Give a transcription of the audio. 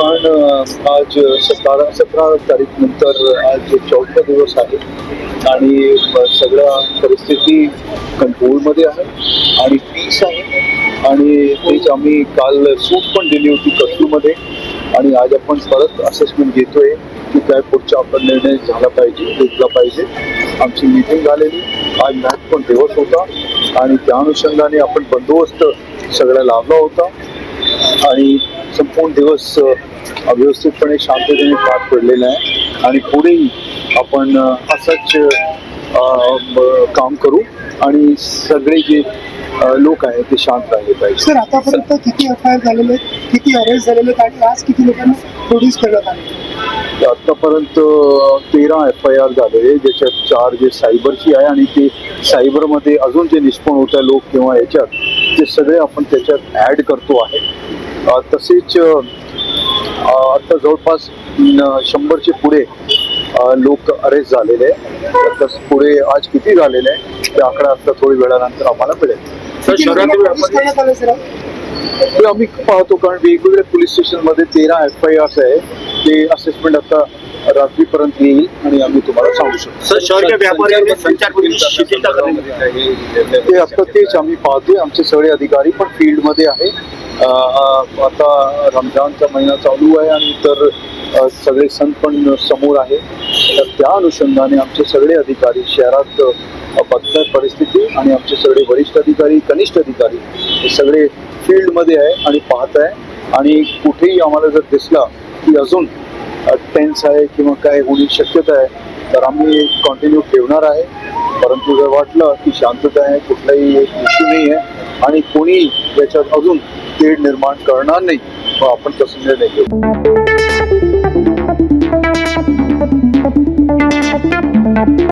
कारण आज सतरा सतरा तारीख नंतर आज चौथा दिवस आहे आणि सगळ्या परिस्थिती कंट्रोलमध्ये आहे आणि पीस आहे. आणि तेच आम्ही काल सूट पण दिली होती कर्फ्यूमध्ये आणि आज आपण परत असेसमेंट घेतोय की काय पुढचा आपण निर्णय झाला पाहिजे घेतला पाहिजे. आमची मीटिंग झालेली. आज मॅच पण दिवस होता आणि त्या अनुषंगाने आपण बंदोबस्त सगळा लावला होता. आणि संपूर्ण दिवस व्यवस्थितपणे शांततेने पार पडलेला आहे. आणि पुढेही आपण असंच काम करू आणि सगळे जे लोक आहेत ते शांत राहिले पाहिजे. सर आतापर्यंत किती एफ आय आर झालेले किती अरेस्ट झालेले आणि आज किती लोकांना प्रोड्यूस करण्यात आले आतापर्यंत तेरा एफ आय आर झालेले ज्याच्यात चार जे सायबरची आहे आणि ते सायबरमध्ये अजून जे निष्पन्न होत आहे लोक किंवा याच्यात ते सगळे आपण त्याच्यात ॲड करतो आहे. तसेच आता जवळपास शंभरचे पुढे लोक अरेस्ट झालेले आहे तर पुढे आज किती झालेले आहे ते आकडा आता थोडी वेळानंतर आम्हाला मिळेल. ते आम्ही पाहतो कारण वेगवेगळ्या पोलीस स्टेशनमध्ये तेरा एफ आय आर्स आहे. ते असेसमेंट आता रात्रीपर्यंत येईल आणि आम्ही तुम्हाला सांगू शकतो. ते आता तेच आम्ही पाहतोय. आमचे सगळे अधिकारी पण फील्डमध्ये आहे. अं, आता रमजानचा महिना चालू आहे आणि तर सगळे सण पण समोर आहे. तर त्या अनुषंगाने आमचे सगळे अधिकारी शहरात बदलत परिस्थिती आणि आमचे सगळे वरिष्ठ अधिकारी कनिष्ठ अधिकारी हे सगळे फील्डमध्ये आहे आणि पाहत आहे. आणि कुठेही आम्हाला जर दिसला की अजून टेन्स आहे किंवा काय होण्याची शक्यता आहे तर आम्ही कंटिन्यू ठेवणार आहे. परंतु जर वाटलं की शांतता आहे कुठलाही इश्यू नाही आहे आणि कोणी याच्यात अजून तेढ निर्माण करणार नाही मग आपण तसं निर्णय घेऊ.